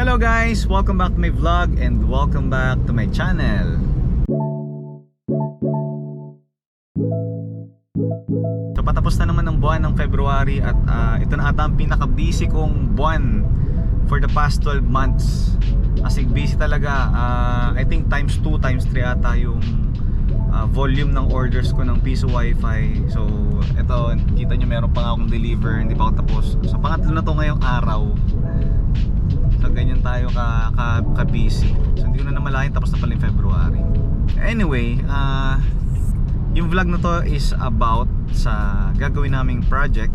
Hello guys! Welcome back to my vlog and welcome back to my channel. So patapos na naman ng buwan ng February at ah, ito na ata ang pinaka-busy kong buwan for the past 12 months. Kasi busy talaga. Ah, I think times 2, times 3 ata yung ah, volume ng orders ko ng piso wifi. So ito, kita nyo meron pa nga akong deliver, hindi pa ako tapos. So pangatlo na to ngayong araw. Ganyan tayo ka, ka, ka busy. So hindi ko na namalayan tapos na pala yung February. Anyway, ah yung vlog na to is about sa gagawin naming project.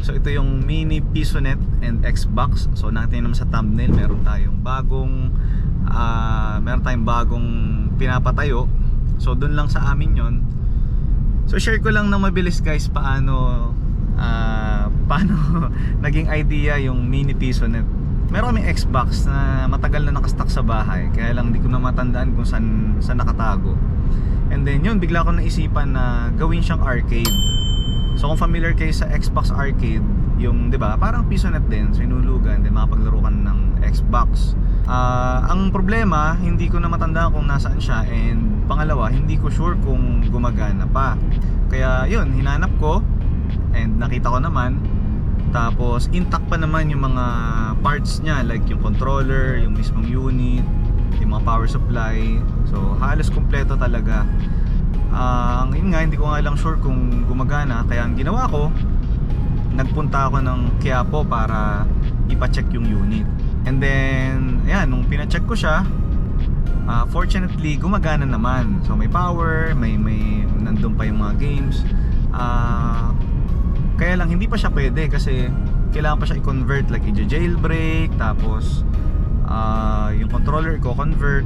So ito yung mini PisoNet and Xbox. So natin naman sa thumbnail, meron tayong bagong ah meron tayong bagong pinapatayo. So doon lang sa amin 'yon. So share ko lang na mabilis guys paano ah paano naging idea yung mini PisoNet. Meron kaming Xbox na matagal na nakastock sa bahay kaya lang hindi ko na matandaan kung saan, saan nakatago. And then yun, bigla ko naisipan na gawin siyang arcade. So kung familiar kayo sa Xbox Arcade, yung 'di ba, parang PisoNet din, so inulugan, then makapaglaro ka ng Xbox. Ah, ang problema, hindi ko na matandaan kung nasaan siya and pangalawa, hindi ko sure kung gumagana pa. Kaya yun, hinanap ko and nakita ko naman tapos intact pa naman yung mga parts niya like yung controller, yung mismong unit, yung mga power supply. So halos kumpleto talaga. Ah, ang yun nga, hindi ko nga lang sure kung gumagana. Kaya ang ginawa ko, nagpunta ako ng Quiapo para ipa-check yung unit. And then, ayan, nung pina-check ko siya, ah, fortunately, gumagana naman. So may power, may may nandun pa yung mga games. Ah, kaya lang hindi pa siya pwede kasi kailangan pa siya i-convert like i-jailbreak tapos ah, yung controller i-convert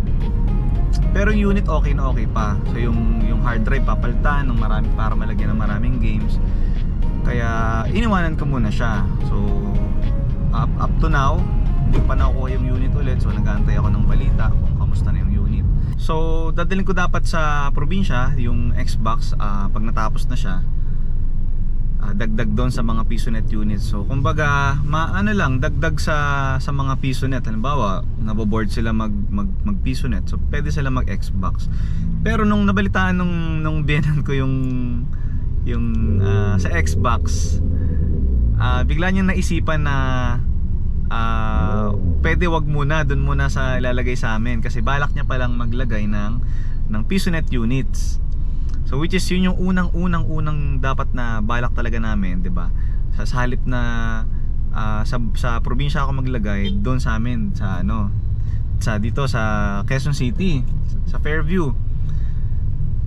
pero yung unit okay na okay pa. So yung yung hard drive papalitan ng marami para malagyan ng maraming games. Kaya iniwanan ko muna siya. So up, up to now hindi pa nakukuha yung unit ulit. So nag-aantay ako ng balita kung kamusta na yung unit. So dadalhin ko dapat sa probinsya yung Xbox ah, pag natapos na siya ah, dagdag doon sa mga PisoNet units. So kumbaga, maano lang dagdag sa sa mga PisoNet. Halimbawa, naboboard sila mag mag, mag PisoNet. So pwede sila mag Xbox. Pero nung nabalitaan nung nung biyanan ko yung yung ah, sa Xbox, ah, bigla niyang naisipan na ah, pwede wag muna doon muna sa ilalagay sa amin kasi balak niya palang maglagay ng ng PisoNet units. So which is yun yung unang-unang unang dapat na balak talaga namin, 'di ba? Sa, sa halip na ah, sa sa probinsya ako maglagay doon sa amin sa ano sa dito sa Quezon City sa Fairview.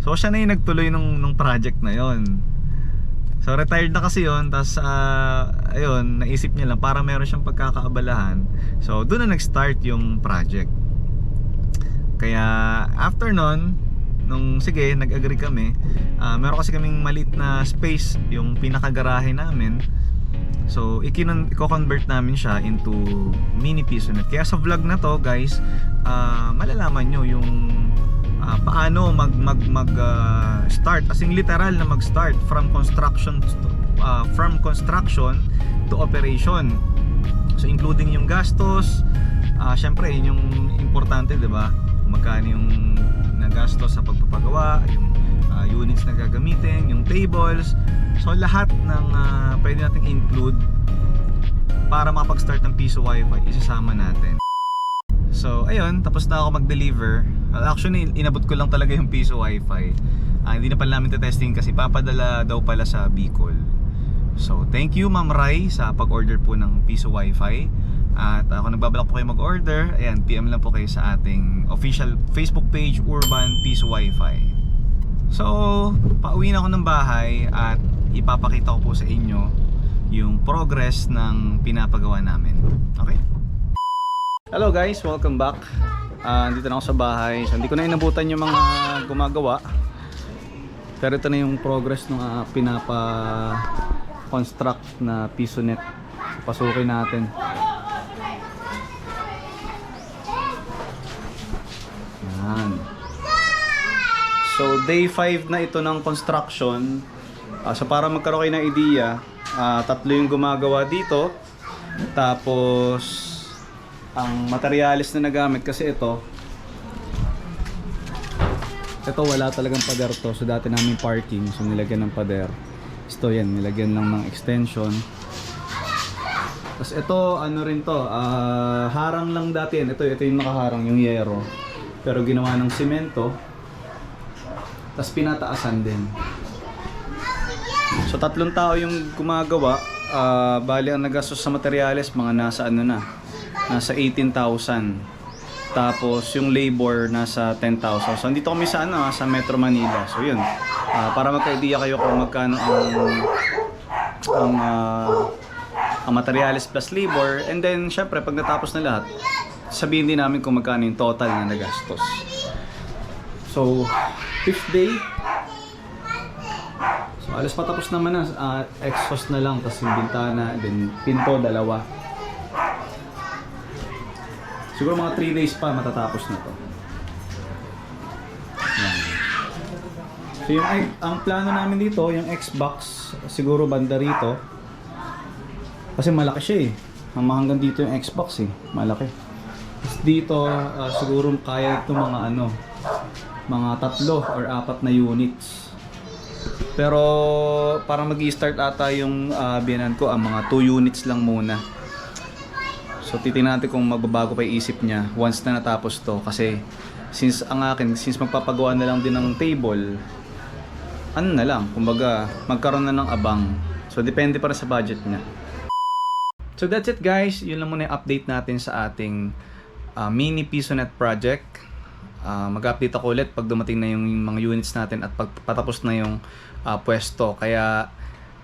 So siya na yung nagtuloy nung nung project na yon. So retired na kasi yon tapos ah, ayun naisip niya lang para meron siyang pagkakaabalahan. So doon na nag-start yung project. Kaya after nun, nung sige, nag-agree kami, ah, meron kasi kaming maliit na space, yung pinakagarahe namin. So, ikinon i-convert namin siya into mini PisoNet. Kaya sa vlog na to, guys, ah, malalaman nyo yung ah, paano mag mag mag ah, start as in literal na mag-start from construction to, ah, from construction to operation. So including yung gastos, ah syempre yun yung importante, 'di ba? Magkano yung nagastos sa pagpapagawa, yung ah, units na gagamitin, yung tables. So lahat ng ah, pwede nating include para makapag-start ng piso wifi, isasama natin. So, ayun, tapos na ako mag-deliver. Uh, Actually, inabot ko lang talaga yung piso wifi. Ah, hindi na pala namin testing kasi papadala daw pala sa Bicol. So, thank you Ma'am Rai sa pag-order po ng piso wifi. At ako nagbabalak po kayo mag-order. Ayan, PM lang po kayo sa ating official Facebook page Urban Piso Wifi. So, pauwi na ako ng bahay at ipapakita ko po sa inyo yung progress ng pinapagawa namin. Okay? Hello guys, welcome back. Ah, dito na ako sa bahay. So, hindi ko na inabutan yung mga gumagawa. Pero ito na yung progress ng ah, pinapa construct na PisoNet. Pasukin natin. Yan. So day 5 na ito ng construction. Ah, so para magkaroon kayo ng idea, ah, tatlo yung gumagawa dito. Tapos ang materialis na nagamit kasi ito ito wala talagang pader to so dati namin parking so nilagyan ng pader ito yan nilagyan lang ng extension tapos ito ano rin to ah, harang lang dati yan ito, ito yung nakaharang yung yero pero ginawa ng simento tapos pinataasan din So tatlong tao yung gumagawa. Ah, bali ang nagastos sa materyales mga nasa ano na. Nasa 18,000. Tapos yung labor nasa 10,000. So dito kami sa ano, ah, sa Metro Manila. So yun. Ah, para magka-idea kayo kung magkano ang ang ah, ang materials plus labor and then syempre pag natapos na lahat sabihin din namin kung magkano yung total na nagastos. So, fifth day, So, alas patapos naman na. ah, exhaust na lang, tapos yung bintana, then pinto, dalawa. Siguro mga 3 days pa matatapos na to. Yan. So yung ang plano namin dito, yung Xbox, siguro banda rito. Kasi malaki siya eh. Ang hanggang dito yung Xbox eh. Malaki. Dito, ah, siguro kaya ito mga ano, mga tatlo or apat na units. Pero para mag start ata yung uh, biyanan ko, ang mga 2 units lang muna. So titingnan natin kung magbabago pa isip niya once na natapos to. Kasi since ang akin, since magpapagawa na lang din ng table, ano na lang, kumbaga magkaroon na ng abang. So depende para sa budget niya. So that's it guys, yun lang muna yung update natin sa ating uh, mini PisoNet project. Ah, mag-update ako ulit pag dumating na yung mga units natin at pag patapos na yung ah, pwesto. Kaya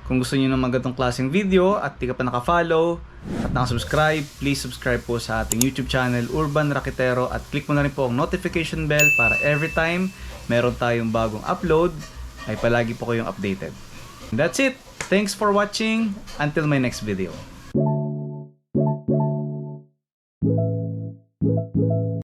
kung gusto niyo ng mga ganitong klaseng video at di ka pa naka-follow at naka-subscribe, please subscribe po sa ating YouTube channel Urban Raketero at click mo na rin po ang notification bell para every time meron tayong bagong upload ay palagi po kayong updated. That's it. Thanks for watching. Until my next video.